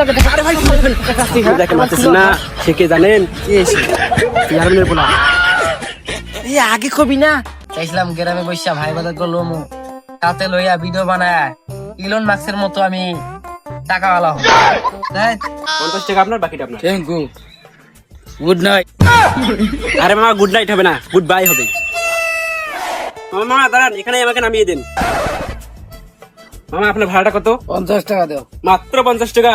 লাগে দেখা আরে ভাই দেখেন পাচ্ছেন না সে কে জানেন? চেয়ারম্যানের পোলা। এই আগে কবি না? চাইছিলাম গ্রামে বৈশা ভাই বাজার করল তাতে লইয়া ভিডিও বানায়। ইলন মতো আমি টাকাওয়ালা হব। তাই পঞ্চাশ টাকা আপনার বাকিটা আপনার। থ্যাংক ইউ গুড নাইট আরে মামা গুড নাইট হবে না। গুড বাই হবে। মামা দাঁড়ান এখানে আমাকে নামিয়ে দিন। মামা আপনার ভাড়াটা কত পঞ্চাশ টাকা দাও মাত্র পঞ্চাশ টাকা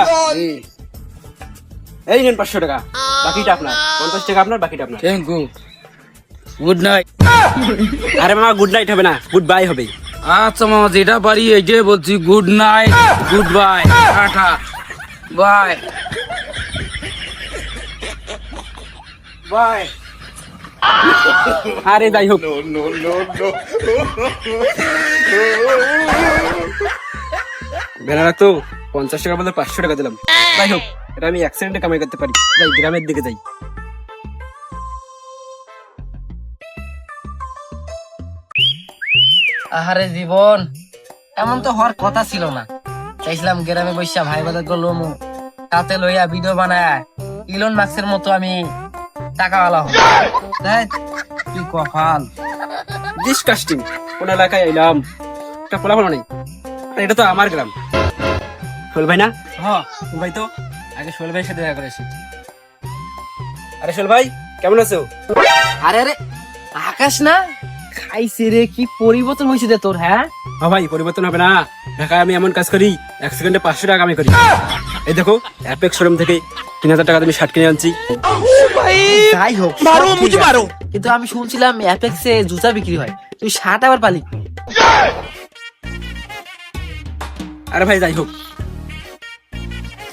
এই নিন পাঁচশো টাকা বাকিটা আপনার পঞ্চাশ টাকা আপনার বাকিটা আপনার থ্যাংক ইউ গুড নাইট আরে মামা গুড নাইট হবে না গুড বাই হবে আচ্ছা মামা যেটা পারি এইটাই বলছি good night good bye tata bye bye আরে যাই হোক বেলা তো পঞ্চাশ টাকা বলে পাঁচশো টাকা দিলাম। যাই হোক এটা আমি অ্যাক্সিডেন্টে কামাই করতে পারি। যাই গ্রামের দিকে যাই। আহারে জীবন এমন তো হওয়ার কথা ছিল না। চাইছিলাম গ্রামে বৈশা ভাই বাজার মু তাতে লইয়া ভিডিও বানায় ইলন মার্কসের মতো আমি টাকাওয়ালা হব। তাই কি কপাল। ডিসকাস্টিং কোন এলাকায় এলাম একটা ফলাফল নেই। এটা তো আমার গ্রাম। শোল ভাই না? হ্যাঁ ভাই তো। আগে সোহেল ভাইয়ের সাথে দেখা করেছি আরে শোল ভাই কেমন আছো? আরে আরে আকাশ না? খাইছে রে কি পরিবর্তন হয়েছে রে তোর হ্যাঁ? হ্যাঁ ভাই পরিবর্তন হবে না। ঢাকায় আমি এমন কাজ করি এক সেকেন্ডে পাঁচশো টাকা আমি করি। এই দেখো অ্যাপেক্স শোরুম থেকে তিন হাজার টাকা তুমি শার্ট কিনে আনছি। যাই হোক মারো মুঝে মারো। কিন্তু আমি শুনছিলাম অ্যাপেক্সে জুতা বিক্রি হয়। তুই শার্ট আবার পালি। আরে ভাই যাই হোক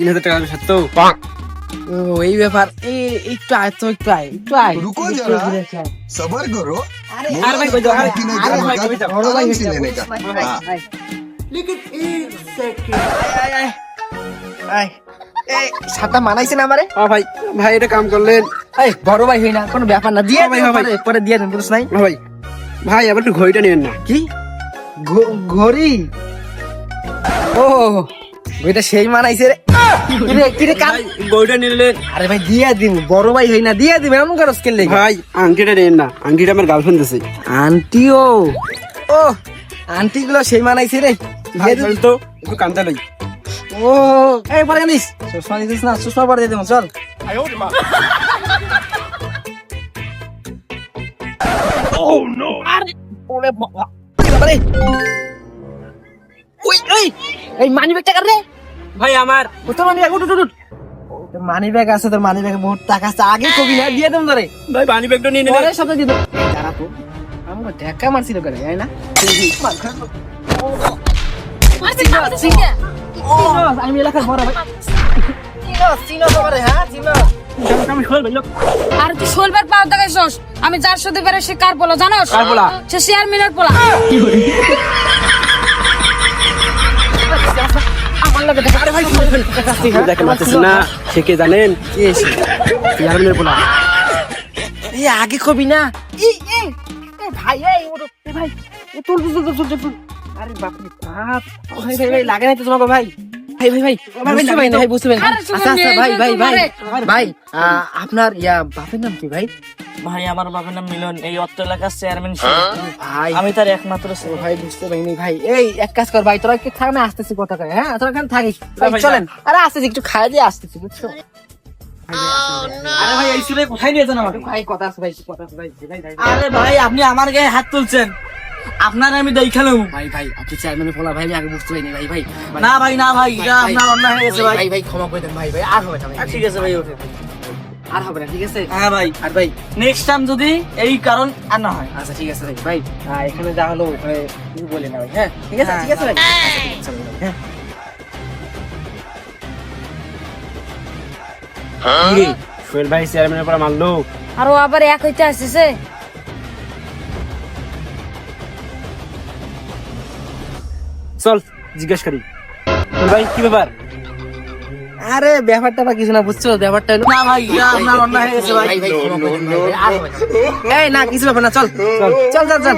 তিন হাজার টাকা শার্ট তো ও এই ব্যাপার এই একটু আয় তো একটু আয় একটু আয় रुको একটু जरा ঘুরে আসি, আয়। सबर करो আরে আরে ভাই, কই যাও, আরে, कि नहीं আরে जाने ভাই, का কই যাও, বড় ভাই आराम হয়ে से যাও, लेने का বড় ভাই, हाँ। আয়। আয়, আয়, আয়। এই, শার্টটা মানাইছে না আমারে হ্যাঁ ভাই ভাই এটা কাম করলেন এই বড় ভাই হই না কোনো ব্যাপার না দিয়ে হ্যাঁ ভাই, দিন হ্যাঁ ভাই। পরে- পরে দিয়ে দেন বুঝছ নাই হ্যাঁ ভাই ভাই আবার একটু ঘড়িটা নেবেন না কি ঘ- ঘড়ি ও ওইটা সেই মানাইছে রে। কিরে কিরে কান ভাই ঘড়িটা নিলেন আরে ভাই দিয়ে দিব বড় ভাই হই না দিয়ে দিব এমন করস কেন ভাই আংটিটা নেন না আংটিটা আমার গার্লফ্রেন্ড আছে আন্টিও? ও আন্টি গুলো সেই মানাইছে রে। ভাই তো একটু কান্তা লই। ও এই পরে জানিস সুষমা দিস না সুষমা পরে দিয়ে চল। আরে, ওরে বাবা। ওরে বাবা রে। ওই, ওই, এই মানি ব্যাগটা কার রে? ভাই আমার ও তোর মানি ব্যাগ উঠ উঠ উঠ মানি ব্যাগ আছে তোর মানি ব্যাগে বহুত টাকা আছে। আগে কবি না দিয়ে দেবো তোরে। ভাই পানি ব্যাগটা নিয়ে পরে নেবেন সপ্তাহে দিয়ে দেবো। দাঁড়া তো। আমার ঢেকা মারছিল করে তাই না। আমি এলাকার বড় ভাই। হ্যাঁ আর তুই শোলবার পাও দেখাইছস আমি যার সাথে বেরে সে কার পোলা জানোস? সে শেয়ার মিনার পোলা আমার লাগে দেখা আরে ভাই দেখেন পাচ্ছেন না। সে কে জানেন? চেয়ারম্যানের পোলা। এই আগে কবি না? এই এই এই ভাই এই ভাই তুল তুল তুল তুল তুল আরে বাপ রে বাপ। ভাই ভাই ভাই লাগে না তো তোমাকে ভাই। ভাই ভাই ভাই বুঝতে পারি না ভাই বুঝতে পারি না আরে শুনুন, আচ্ছা আচ্ছা ভাই ভাই ভাই ভাই আপনার ইয়া বাপের নাম কি ভাই? ভাই আমার বাবার নাম মিলন। এই অত্র এলাকার চেয়ারম্যান ভাই। আমি তার একমাত্র ছেলে। ভাই বুঝতে পারিনি ভাই। এই এক কাজ কর ভাই তোরা কি থাক না আসতেছি কথা কয় হ্যাঁ তোরা এখানে থাকিস। ভাই ভাই, চলেন। আরে আসতেছি একটু খাই দিয়ে আসতেছি বুঝছ? আরে ভাই এই ছেলে কোথায় নিয়ে যান আমাকে? ভাই কথা আছে ভাই কথা আছে ভাই আরে ভাই আপনি আমার গায়ে হাত তুলছেন। আপনার আমি দেখালাম ভাই ভাই আপনি চেয়ারম্যানের ফলা ভাই আমি আগে বুঝতে পারিনি ভাই ভাই। না ভাই না ভাই ভাই, আপনার অন্যায় হয়ে গেছে ভাই ভাই। ক্ষমা করে দেন ভাই ভাই। আর হবে না ভাই। আচ্ছা, ঠিক আছে ভাই ওঠে আর হবে না ঠিক আছে? হ্যাঁ ভাই। আর ভাই নেক্সট টাইম যদি এই কারণ আর না হয়। আচ্ছা ঠিক আছে ভাই ভাই। এখানে যা হলো ওখানে কিছু বলে না ভাই হ্যাঁ? ঠিক আছে হ্যাঁ, ঠিক আছে ভাই। আচ্ছা, ঠিক আছে ভাই, হ্যাঁ। কি সোহেল ভাই চেয়ারম্যানের পোলা মারলো। আর ও আবার এক হইতে আসছে। চল জিজ্ঞেস করি। ভাই কি ব্যাপার? আরে ব্যাপারটা বা কিছু না বুঝছ ব্যাপারটা হলো না ভাই আপনার অন্যায় হয়ে গেছে না। এই না কিছু ব্যাপার না চল চল চল চল চল